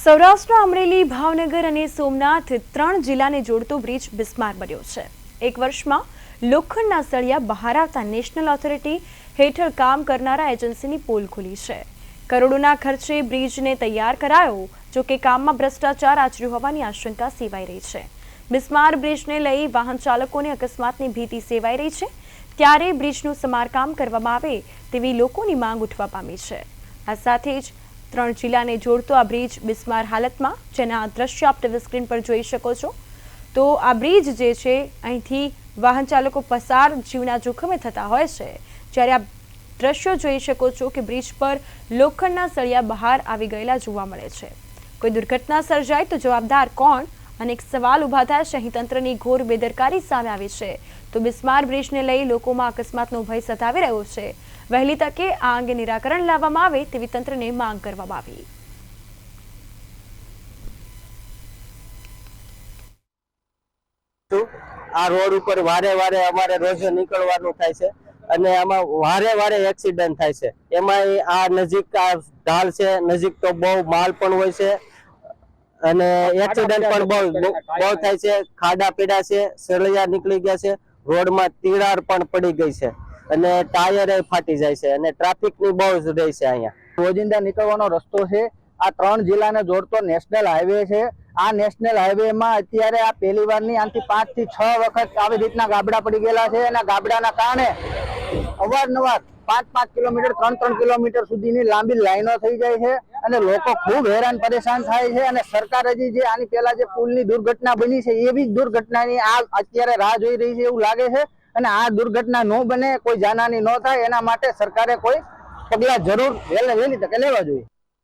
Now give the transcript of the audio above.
સૌરાષ્ટ્ર, અમરેલી, ભાવનગર અને સોમનાથ ત્રણ જિલ્લાને જોડતો બ્રિજ બિસ્માર બન્યો છે. એક વર્ષમાં લોખંડના સળિયા બહાર આવતા નેશનલ ઓથોરિટી હેઠળ કામ કરનારા એજન્સીની પોલ ખુલી છે. કરોડોના ખર્ચે બ્રિજને તૈયાર કરાયો, જો કે કામમાં ભ્રષ્ટાચાર આચર્યો હોવાની આશંકા સેવાઈ રહી છે. બિસ્માર બ્રિજને લઈ વાહન ચાલકોને અકસ્માતની ભીતિ સેવાઈ રહી છે. ત્યારે બ્રિજનું સમારકામ કરવામાં આવે તેવી લોકોની માંગ ઉઠવા પામી છે. આ સાથે જ ત્રણ જિલ્લાને જોડતો આ બ્રિજ બિસ્માર હાલતમાં, જેના દ્રશ્ય આપ ટીવી સ્ક્રીન પર જોઈ શકો છો. તો આ બ્રિજ જે છે, અહીંથી વાહન ચાલકો પસાર જીવના જોખમે થતા હોય છે. જ્યારે આ દ્રશ્યો જોઈ શકો છો કે બ્રિજ પર લોખંડના સળિયા બહાર આવી ગયેલા જોવા મળે છે. કોઈ દુર્ઘટના સર્જાય તો જવાબદાર કોણ? અને એક સવાલ ઊભા થાય છે અહીં તંત્રની ઘોર બેદરકારી સામે આવી છે. તો બિસ્માર બ્રિજને લઈ લોકોમાં અકસ્માતનો ભય સતાવી રહ્યો છે. વહેલી તકે આ અંગે નિરાકરણ લાવવામાં આવે તેવી તંત્રને માંગ કરવામાં આવી. આ રોડ ઉપર વારે વારે અમારે રોજ નીકળવાનું થાય છે અને આમાં વારે વારે એક્સિડન્ટ થાય છે. એમાં આ નજીક આ ઢાલ છે, નજીક તો બહુ માલ પણ હોય છે અને એક્સિડન્ટ પણ બહુ બહુ થાય છે, ખાડા પીડા છે, સળિયા નીકળી ગયા છે, રોડમાં તિરાડ પણ પડી ગઈ છે. અને ટાયર ફાટી જાય છે અને ટ્રાફિકની બહુ જ રહે છે અહીંયા. રોજિંદા નીકળવાનો રસ્તો છે. આ ત્રણ જિલ્લાને જોડતો નેશનલ હાઈવે છે. આ નેશનલ હાઈવે માં અત્યારે આ પહેલી વારની આનાથી પાંચથી છ વખત આવી રીતના ગાબડા પડી ગયેલા છે અને ગાબડાના કારણે અવારનવાર પાંચ પાંચ કિલોમીટર, ત્રણ ત્રણ કિલોમીટર સુધીની લાંબી લાઈનો થઈ જાય છે અને લોકો ખૂબ હેરાન પરેશાન થાય છે અને સરકાર હજી જે આની પહેલા જે પુલની દુર્ઘટના બની છે એવી જ દુર્ઘટનાની આ અત્યારે રાહ જોઈ રહી છે એવું લાગે છે. અને આ દુર્ઘટના ન બને, કોઈ જાનહાની ન થાય, એના માટે સરકારે કોઈ પગલા જરૂર વહેલે તકે લેવા જોઈએ.